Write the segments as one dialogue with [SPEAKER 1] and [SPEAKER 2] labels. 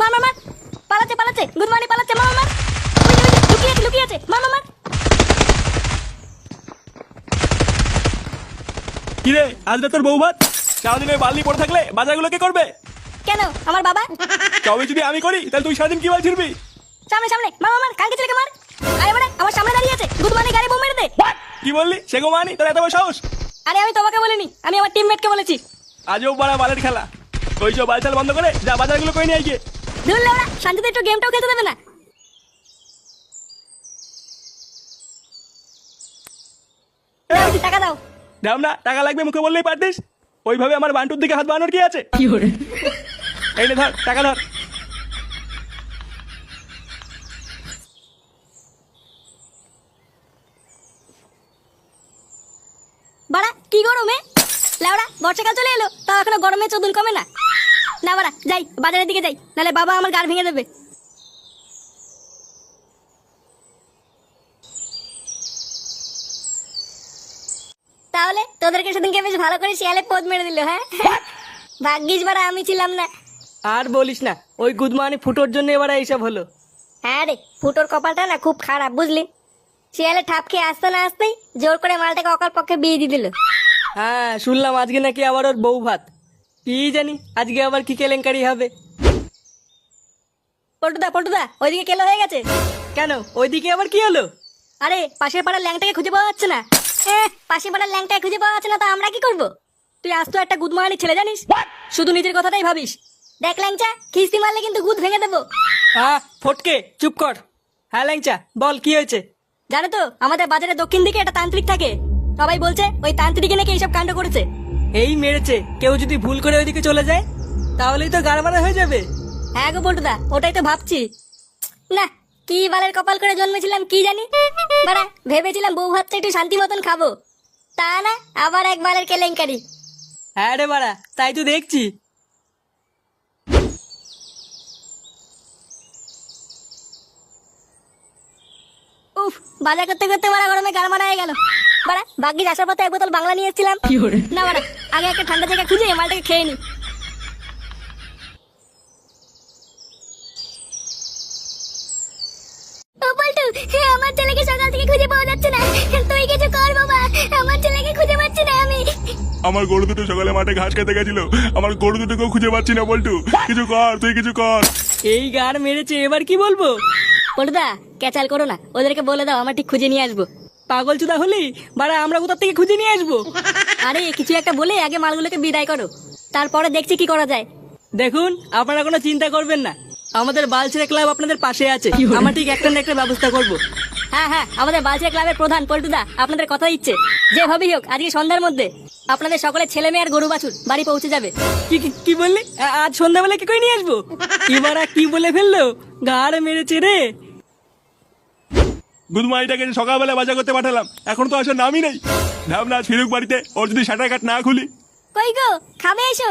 [SPEAKER 1] মার মার মার পালাচ্ছে পালাচ্ছে। পালাচ্ছে। মার মার লুকিয়ে আছে লুকিয়ে আছে। মার মার
[SPEAKER 2] কিরে আজ তোর বউ ভাত সারাদিন ওই বাল্লি পড়ে থাকলে বাজারগুলো কে করবে?
[SPEAKER 1] কেন? আমার বাবা?
[SPEAKER 2] তবে যদি আমি করি তাহলে তুই সারাদিন কি বল ছিড়বি?
[SPEAKER 1] সামনে সামনে। মার মার কালকে ছেলেকে মার। আরে মানে আমার সামনে দাঁড়িয়ে আছে। গুড মর্নিং গাড়ি বোম মেরে দে।
[SPEAKER 2] কি বললি? সে গো মানি তোর এত বড় সাহস?
[SPEAKER 1] আরে আমি তোমাকে বলিনি। আমি আমার টিমমেটকে বলেছি।
[SPEAKER 2] আজও বড় বালের খেলা। ওই সব বালচাল বন্ধ করে যা বাজারগুলো করে নিয়ে আয় গিয়ে।
[SPEAKER 1] ধুর লেওড়া শান্তিতে একটু গেমটাও খেলতে দেবে না। টাকা দাও।
[SPEAKER 2] দাম না টাকা লাগবে মুখে বললেই পারতিস। ওইভাবে আমার বান্টুর দিকে হাত বানানোর কি আছে? এই নে ধর টাকা ধর।
[SPEAKER 1] বাড়া কি গরমে? লাউড়া বর্ষাকাল চলে এলো তাও এখনও গরমে চোদন কমে না। না বাড়া যাই বাজারের দিকে যাই নাহলে বাবা আমার গাড় ভেঙে দেবে। তাহলে তোদেরকে সেদিনকে বেশ ভালো করে শিয়ালে পদ মেরে দিল হ্যাঁ? ভাগ্যিস বাড়া আমি ছিলাম না।
[SPEAKER 3] আর বলিস না ওই গুদমানি ফুটোর জন্য এবার এইসব হলো।
[SPEAKER 1] হ্যাঁ রে ফুটোর কপালটা না খুব খারাপ বুঝলি? শিয়ালে ঠাপ খেয়ে আসতে না আসতেই জোর করে মালটাকে অকাল পক্ষে বিয়ে দিয়ে দিল।
[SPEAKER 3] হ্যাঁ শুনলাম আজকে নাকি আবার ওর বউ ভাত। কি জানি? আজকে আবার কি কেলেঙ্কারি হবে?
[SPEAKER 1] পল্টুদা পল্টুদা ওইদিকে কেলো হয়ে গেছে।
[SPEAKER 3] কেন? ওইদিকে আবার কি হলো?
[SPEAKER 1] আরে পাশের পাড়ার ল্যাংটাকে খুঁজে পাওয়া যাচ্ছে না। এ, পাশের পাড়ার ল্যাংটাকে খুঁজে পাওয়া যাচ্ছে না তো আমরা কি করব? তুই আজ তো একটা গুদমানি ছেলে জানিস? শুধু নিজের কথাটাই ভাবিস। দেখ ল্যাংচা খিস্তি মারলে কিন্তু গুদ ভেঙে দেবো।
[SPEAKER 3] হ্যাঁ ফটকে চুপ কর। হ্যাঁ ল্যাংচা বল কি হয়েছে?
[SPEAKER 1] জানো তো আমাদের বাজারে দক্ষিণ দিকে একটা তান্ত্রিক থাকে। সবাই বলছে ওই তান্ত্রিকে নাকি এইসব কাণ্ড করেছে।
[SPEAKER 3] এই মেরেছে কেউ যদি ভুল করে ওইদিকে চলে যায় তাহলেই তো গাড়বাড়া হয়ে যাবে।
[SPEAKER 1] হ্যাঁ গো পল্টুদা ওটাই তো ভাবছি। না কি বালের কপাল করে জন্মেছিলাম কি জানি? বাড়া ভেবেছিলাম বউ ভাতটা একটু শান্তি মতন খাব। তা না আবার এক বালের কেলেঙ্কারি।
[SPEAKER 3] হ্যাঁ রে বাড়া তাই তো দেখছি।
[SPEAKER 1] উফ বাজার করতে করতে বাড়া গরমে গাল মারা হয়ে গেল। বাড়া ভাগ্যিস আসার পথে এক বোতল বাংলা নিয়ে এসেছিলাম। না বাড়া আগে একটা ঠান্ডা জায়গা খুঁজে মালটাকে খেয়ে নি। আমার ছেলেকে সকাল থেকে খুঁজে পাওয়া যাচ্ছে না। তুই কিছু কর বাবা আমার ছেলেকে খুঁজে পাচ্ছি না আমি।
[SPEAKER 2] আমার গরু দুটো সকালে মাঠে ঘাস খেতে গেছিল। আমার গরু দুটোকেও খুঁজে পাচ্ছি না বল্টু কিছু কর তুই কিছু কর।
[SPEAKER 3] এই গাড় মেরেছে এবার কি বলব?
[SPEAKER 1] পল্টুদা ক্যাচাল করো না। ওদেরকে বলে দাও আমার ঠিক খুঁজে নিয়ে আসব।
[SPEAKER 3] পাগল চুদা হলি বাড়া আমরা কোথা থেকে খুঁজে নিয়ে আসব?
[SPEAKER 1] আরে কিছু একটা বলে আগে মালগুলোকে বিদায় করো। তারপরে দেখছি কি করা যায়।
[SPEAKER 3] দেখুন আপনারা কোনো চিন্তা করবেন না। আমাদের বালছেড়ে ক্লাব আপনাদের পাশে আছে। আমরা ঠিক একটা না একটা ব্যবস্থা করব।
[SPEAKER 1] হ্যাঁ হ্যাঁ আমাদের বালচিয়া ক্লাবের প্রধান পল্টুদা আপনাদের কথা দিচ্ছে। যেভাবেই হোক আজকে সন্ধ্যার মধ্যে আপনাদের সকলে ছেলে মেয়ে আর গরু বাছুর বাড়ি পৌঁছে যাবে।
[SPEAKER 3] কি কি- কি বললি? আজ সন্ধ্যাবেলা কি করে নিয়ে আসব? এবার কি বলে ফেলল? গাড় মেরেছে রে।
[SPEAKER 2] গুদমাইটাকে সকালবেলা বাজার করতে পাঠালাম। এখন তো আসার নামই নেই। ভাবনা আজ ফিরুক বাড়িতে ওর যদি সাঁটার কাট না খুলি।
[SPEAKER 1] কই গো খাবে এসো।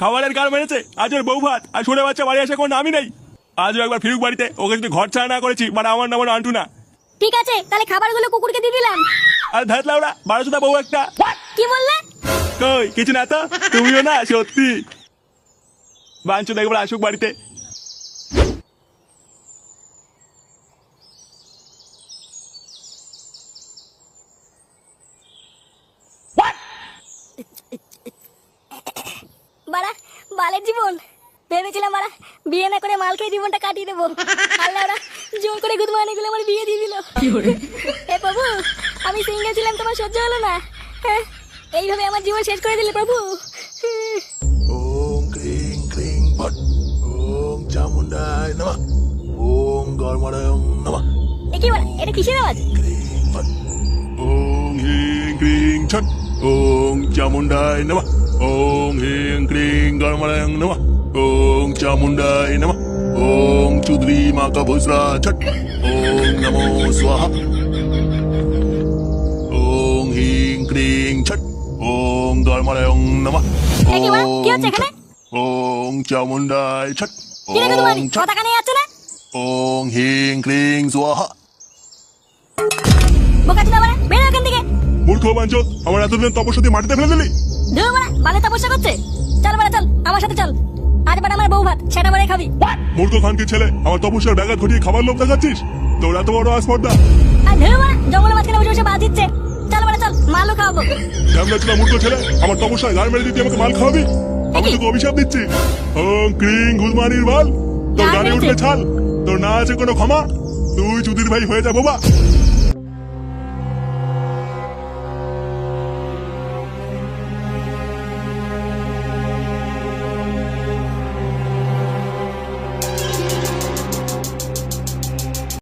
[SPEAKER 2] খাবারের কার মেরেছে আজ ওর বউ ভাত আর ছোট বাচ্চা বাড়ি আসা কোনো নামই নেই। আজও একবার ফিরুক বাড়িতে ওকে যদি ঘর ছাড়া না করেছি মানে আমার নাম আন্টু না।
[SPEAKER 1] ঠিক আছে তাহলে খাবারগুলো কুকুরকে দিয়ে দিলাম।
[SPEAKER 2] আর ধাত লাউড়া বারোশোটা বউ একটা।
[SPEAKER 1] কি বললে?
[SPEAKER 2] কই কিছু না তো? তুমিও না সত্যি। বাঞ্চো একবার আসুক বাড়িতে
[SPEAKER 1] বাড়া বালের জীবন। ভেবেছিলাম বাড়া বিয়ে না করে মাল খেয়ে জীবনটা কাটিয়ে দেবো। আল্লাহ ওরা জোর করে গুদমানি গুলো আমার বিয়ে দিয়ে দিল। এ প্রভু আমি সিঙ্গেল ছিলাম তোমার সহ্য হলো না। হ্যাঁ, এইভাবে আমার জীবন শেষ করে দিলে প্রভু।
[SPEAKER 4] ওম ক্রিং ক্রিং ফট ওম চামুন্ডায় নমঃ ওম নমঃ।
[SPEAKER 1] বাড়া এটা কিসের আওয়াজ?
[SPEAKER 4] ক্রিং ফট
[SPEAKER 2] ওং হিং ক্রিং ছট ওং চামুন্ডায় নমঃ। ওং হিং ক্রিং গর্মণায় নমঃ ওং চামুন্ডায় নমঃ ওং চুদ্রি মাকা ভুসরা ছট ওং নমো স্বাহা ওং হিং ক্রিং ছট ওং গর্মণায় নমঃ
[SPEAKER 1] এখানে?
[SPEAKER 4] ওং চামুন্ডায় ছট ওং ছট ওং হিং ক্রিং স্বাহা
[SPEAKER 1] বোকা চুদা বেরো এখান থেকে
[SPEAKER 2] মূর্খ বাঞ্চত আমার এতদিন তপস্যাতে মাটিতে ফেলে দিলি
[SPEAKER 1] ধুর বাড়া বালে তপস্যা করছে। চল বাড়া চল আমার সাথে চল। আজ বাট আমার বউ ভাত সেটা বারে খাবি।
[SPEAKER 5] মূর্খ খানকে ছেলে আমার তপস্যার ব্যাঘাত ঘটিয়ে খাবার লোভ দেখাচ্ছিস? তোর এত বড় আসপর্দা
[SPEAKER 1] আর ধরো বাড়া জঙ্গলের মাঝখানে বসে বসে বাদ দিচ্ছে। চল বাড়া চল মালও খাওয়াবো।
[SPEAKER 5] কেমন ছিল মূর্খ ছেলে? আমার তপস্যায় মেরে দিতে আমাকে মাল খাওয়াবি? আমি তোকে অভিশাপ দিচ্ছি। ওং ক্রিং গুলমানির বাল। তোর
[SPEAKER 1] না,
[SPEAKER 5] গাড়ি
[SPEAKER 1] হয়েছে।
[SPEAKER 5] ছাল। তোর না আছে কোনো ক্ষমা। তুই চুদির ভাই হয়ে যা বাবা।